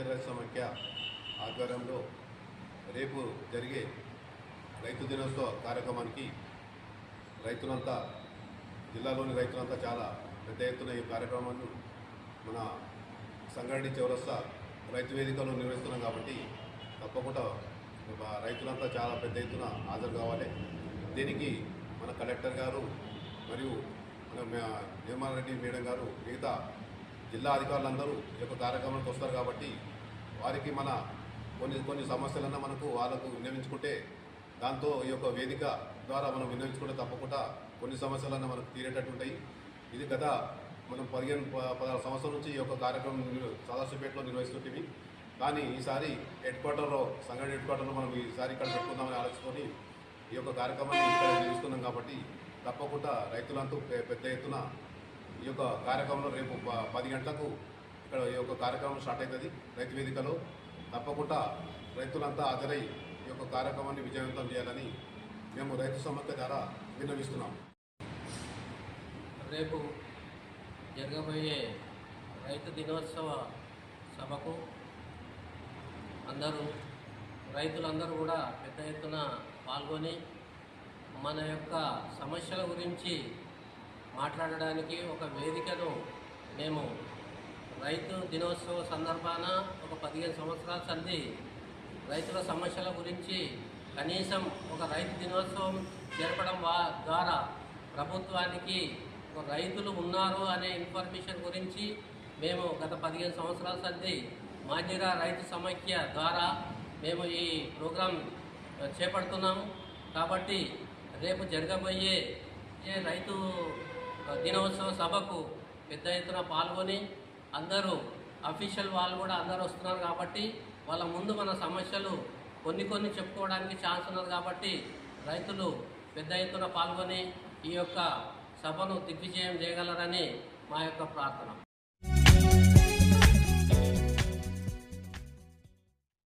సమాఖ్య ఆధ్వర్యంలో రేపు జరిగే రైతు దినోత్సవ కార్యక్రమానికి రైతులంతా జిల్లాలోని రైతులంతా చాలా పెద్ద ఎత్తున ఈ కార్యక్రమాన్ని మన సంగారెడ్డి చౌరస్తా రైతు వేదికలో నిర్వహిస్తున్నాం కాబట్టి తప్పకుండా రైతులంతా చాలా పెద్ద ఎత్తున హాజరు కావాలి. దీనికి మన కలెక్టర్ గారు మరియు మన మే- రెడ్డి మేడం గారు మిగతా జిల్లా అధికారులందరూ ఈ యొక్క కార్యక్రమానికి వస్తారు కాబట్టి వారికి మన కొన్ని కొన్ని సమస్యలన్నా మనకు వాళ్ళకు విన్నవించుకుంటే దాంతో ఈ యొక్క వేదిక ద్వారా మనం విన్నవించుకుంటే తప్పకుండా కొన్ని సమస్యలన్నా మనకు తీరేటట్టు ఉంటాయి. ఇది గత మనం పదిహేను పదహారు సంవత్సరాల నుంచి ఈ యొక్క కార్యక్రమం సదాశివపేటలో నిర్వహిస్తుంటివి కానీ ఈసారి హెడ్ క్వార్టర్లో సంఘటన హెడ్ క్వార్టర్లో మనం ఈసారి ఇక్కడ పెట్టుకుందామని ఆలోచించుకొని ఈ యొక్క కార్యక్రమాన్ని ఇక్కడ నిర్వహిస్తున్నాం కాబట్టి తప్పకుండా రైతులంతా పెద్ద ఎత్తున ఈ యొక్క కార్యక్రమంలో రేపు పది గంటలకు ఇక్కడ ఈ యొక్క కార్యక్రమం స్టార్ట్ అవుతుంది. రైతు వేదికలో తప్పకుండా రైతులంతా హాజరై ఈ యొక్క కార్యక్రమాన్ని విజయవంతం చేయాలని మేము రైతు సమస్య ద్వారా విన్నవిస్తున్నాం. రేపు జరగబోయే రైతు దినోత్సవ సభకు అందరూ రైతులందరూ కూడా పెద్ద ఎత్తున పాల్గొని మన యొక్క సమస్యల గురించి మాట్లాడడానికి ఒక వేదికను మేము రైతు దినోత్సవ సందర్భాన ఒక పదిహేను సంవత్సరాల సంధి రైతుల సమస్యల గురించి కనీసం ఒక రైతు దినోత్సవం జరపడం వా- ద్వారా ప్రభుత్వానికి రైతులు ఉన్నారు అనే ఇన్ఫర్మేషన్ గురించి మేము గత పదిహేను సంవత్సరాల సంధి మాజీరా రైతు సమైక్య ద్వారా మేము ఈ ప్రోగ్రాం చేపడుతున్నాము. కాబట్టి రేపు జరగబోయే రైతు దినోత్సవ సభకు పెద్ద ఎత్తున పాల్గొని అందరూ అఫీషియల్ వాళ్ళు కూడా అందరూ వస్తున్నారు కాబట్టి వాళ్ళ ముందు మన సమస్యలు కొన్ని కొన్ని చెప్పుకోవడానికి ఛాన్స్ ఉన్నది కాబట్టి రైతులు పెద్ద ఎత్తున పాల్గొని ఈ యొక్క సభను దిగ్విజయం చేయగలరని మా యొక్క ప్రార్థన.